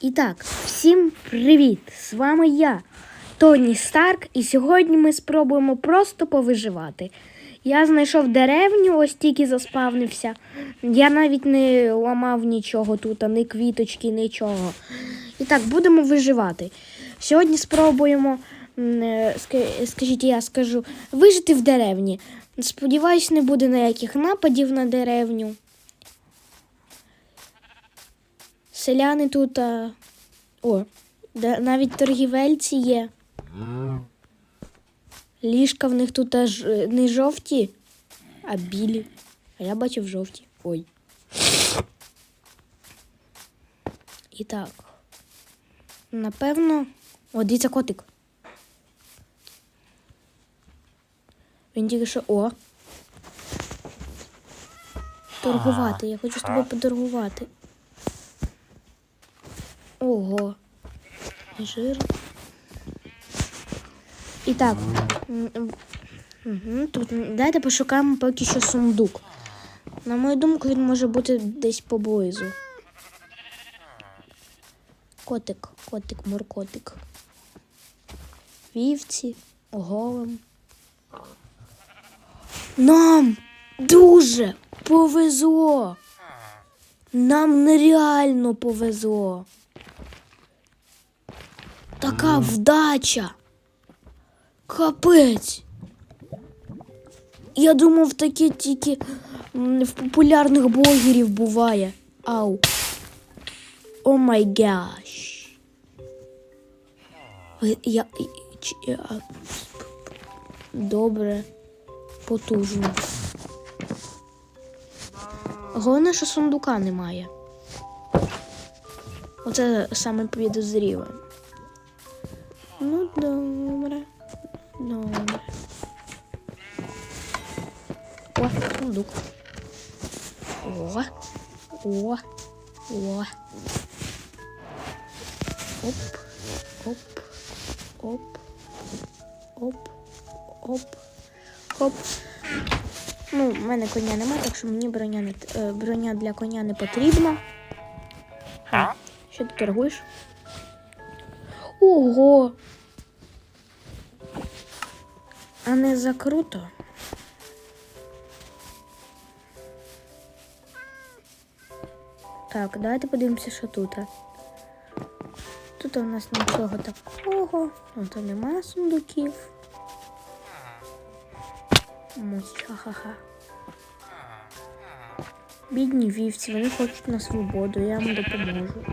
І так, всім привіт! З вами я, Тоні Старк, і сьогодні ми спробуємо просто повиживати. Я знайшов деревню, ось тільки заспавнився. Я навіть не ламав нічого тут, ні квіточки, нічого. І так, будемо виживати. Сьогодні спробуємо, е, ска- скажіть, я скажу, вижити в деревні. Сподіваюсь, не буде ніяких нападів на деревню. Селяни тут. А... О, да, навіть торгівельці є. Ліжка в них тут аж е, не жовті, а білі. А я бачив жовті. Ой. І так. Напевно. О, дивіться котик. Він тільки що. О. Торгувати. Я хочу з тобою поторгувати. Ого. Жир. І так. Тут давайте пошукаємо поки що сундук. На мою думку, він може бути десь поблизу. Котик, котик, муркотик. Вівці, голем. Нам дуже повезло. Нам нереально повезло. Така вдача. Капець. Я думав, таке тільки в популярних блогерів буває. Ау. О май гаш. Я, Добре. Потужно. Головне, що сундука немає. Оце саме підозріле. Ну, добре. Добре. О, сундук. О. О. О. Оп. Оп. Оп. Оп. Оп. Оп. Ну, в мене коня немає, так що мені броня не е, броня для коня не потрібна. Що ти торгуєш? Ого! А не закруто. Так, давайте подивимося, що тут. Тут у нас нічого такого. Тут немає сундуків. Ха-ха-ха. Бідні вівці, вони хочуть на свободу, я їм допоможу.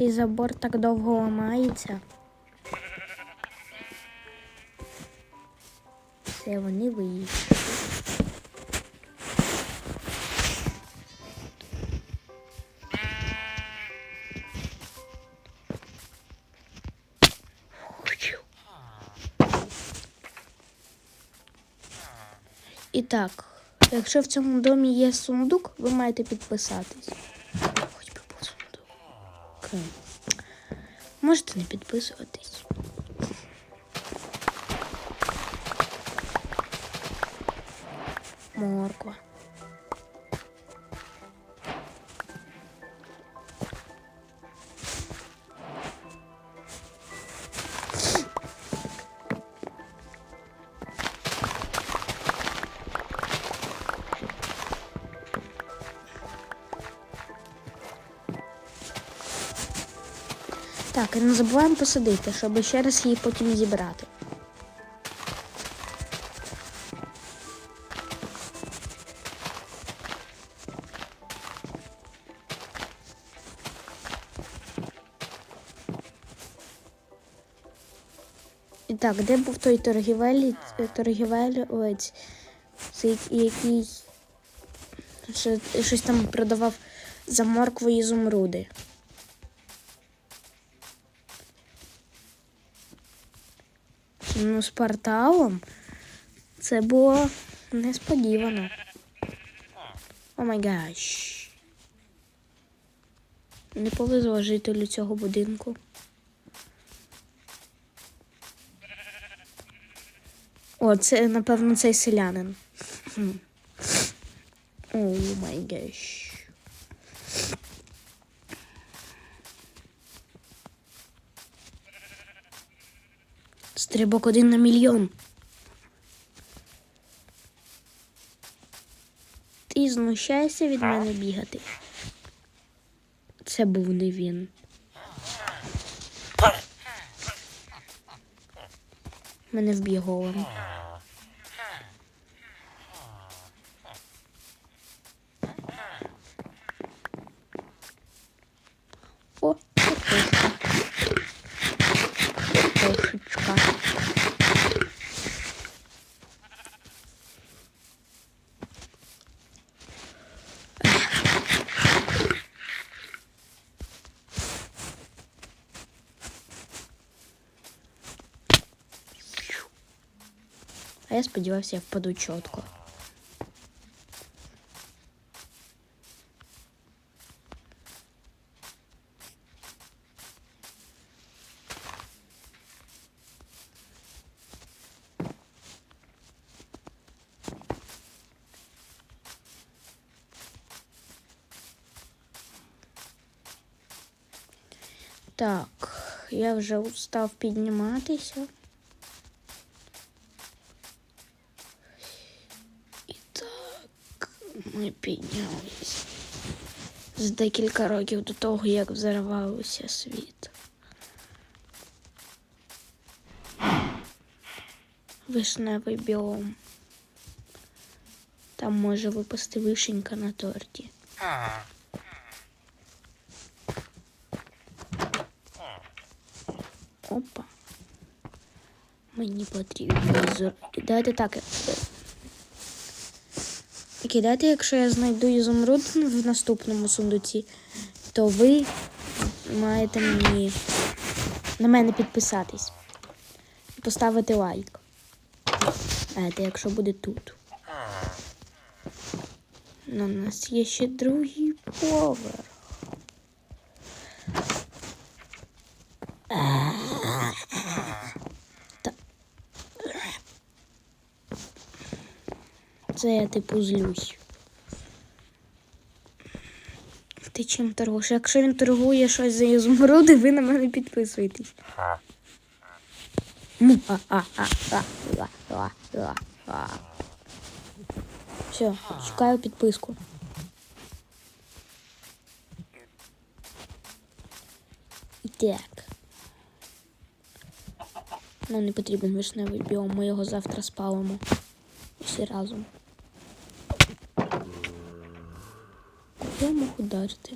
Цей забор так довго ламається. Все, вони виїхали. І так, якщо в цьому домі є сундук, ви маєте підписатись. Хоч би був сундук. Окей. Можете не підписуватись. Морква. Так, і не забуваємо посадити, щоб ще раз її потім зібрати. І так, де був той торгівель, торгівелець, цей, який щось там продавав за моркву і ізумруди? З порталом це було несподівано. О май гаш. Не повезло жителю цього будинку. О, це, напевно, цей селянин. О май геш. Стрибок один на мільйон. Ти знущаєшся від мене бігати. Це був не він. Мене вб'є голим. я сподівався, я впаду чітко. Так, я вже устав підніматися. Ми піднялись з декілька років до того, як взорвався світ. Вишневий біом. Там може випасти вишенька на торті. Опа. Мені потрібно зор... Давайте так. Кидайте, якщо я знайду ізумруд в наступному сундуці, то ви маєте мені на мене підписатись. Поставити лайк. Знаєте, якщо буде тут. Ну, у нас є ще другий поверх. Це я типу злюсь. Ти чим торгуєш? Якщо він торгує щось за ізумруди, ви на мене підписуєтесь. Все, шукаю підписку. Так. Нам не потрібен вишневий біом, ми його завтра спалимо. Всі разом. Я можу вдарити.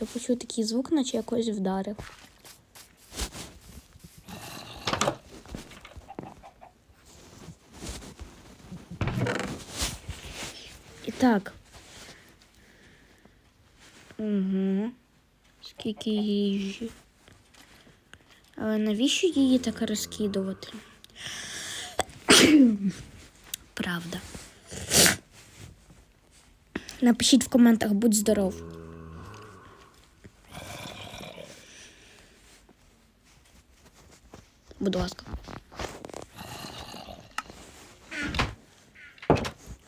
Я почув такий звук, наче я когось вдарив. І так. Угу. Скільки їжі. Але навіщо її так розкидувати? Правда. Напишіть в коментах, будь здоров. Будь ласка.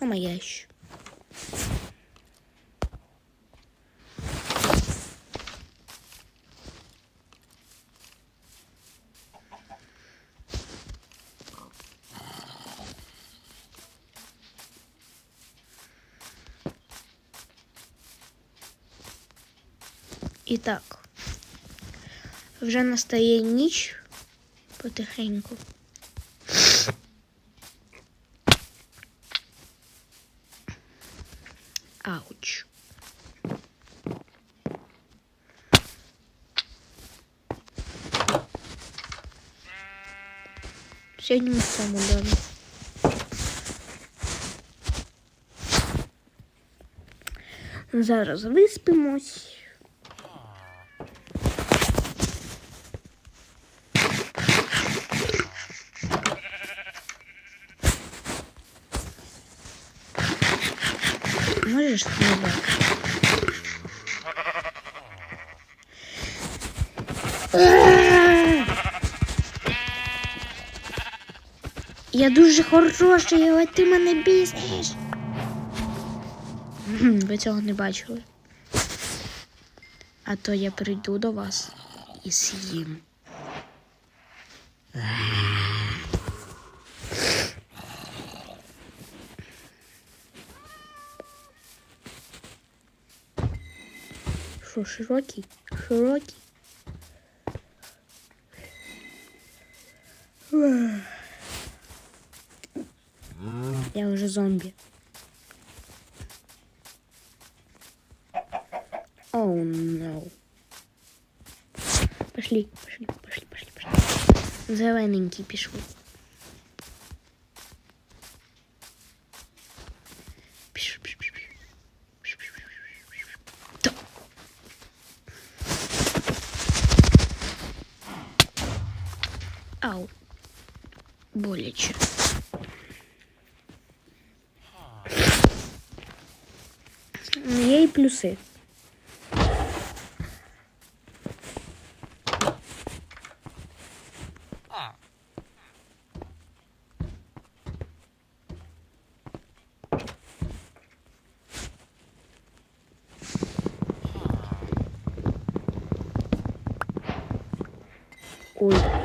О моя ще. І так, вже настає ніч потихеньку. Ауч. Сьогодні ми в цьому домі. Зараз виспимось. Можеш так? Я дуже хороший, але ти мене біснеш. Ви цього не бачили. А то я прийду до вас і з'їм. Що, широкий? Широкий? Я уже зомби. Оу, oh, no. Пошли, пошли, пошли, пошли, пошли. Зелененький пішли. Ау. Боляче. Є і плюси. Ой.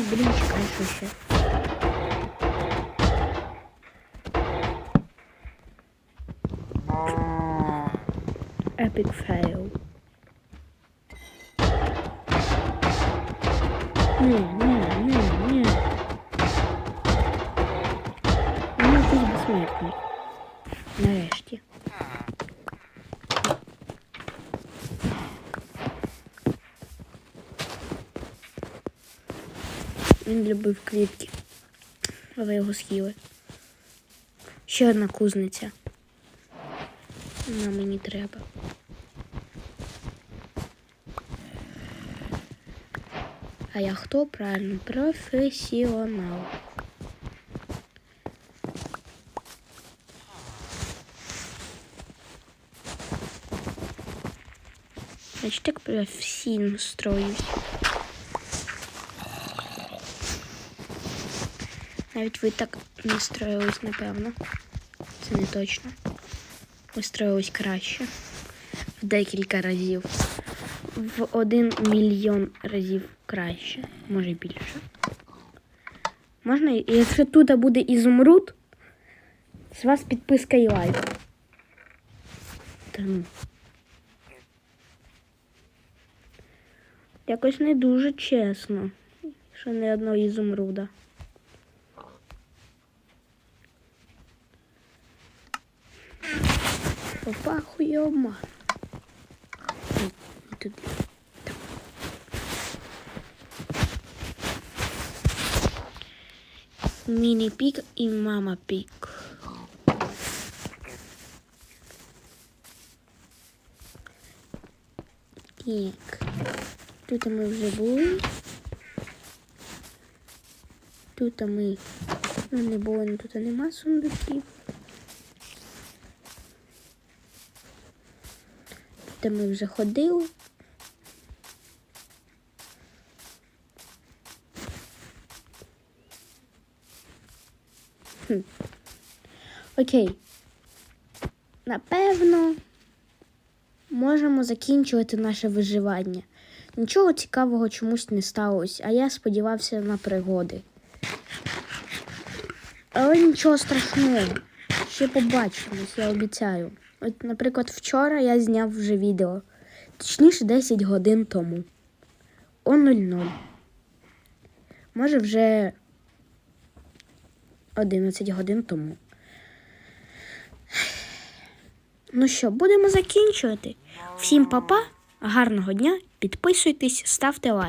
Будемо блинчик що ще. Epic fail. Ні, Він любив квітки, але його схили. Ще одна кузниця. Вона мені треба. А я хто? Правильно, професіонал. Значить, так професійно строюсь. Навіть ви так не строїлись, напевно. Це не точно. Строїлись краще. В декілька разів. В один мільйон разів краще. Може більше. Можна, якщо тут буде ізумруд, з вас підписка і лайк. Та ну. Якось не дуже чесно, що не одного ізумруда. Попахує обман. Ні, не туди. Так. Міні-пік і мама-пік. Так. Тут ми вже були. Тут ми ну, не були, але тут нема сундуків. Де ми вже ходили. Хм. Окей. Напевно, можемо закінчувати наше виживання. Нічого цікавого чомусь не сталося, а я сподівався на пригоди. Але нічого страшного. Ще побачимось, я обіцяю. От, наприклад, вчора я зняв вже відео. Точніше, 10 годин тому. О 00. Може, вже 11 годин тому. Ну що, будемо закінчувати. Всім па-па, гарного дня, підписуйтесь, ставте лайк.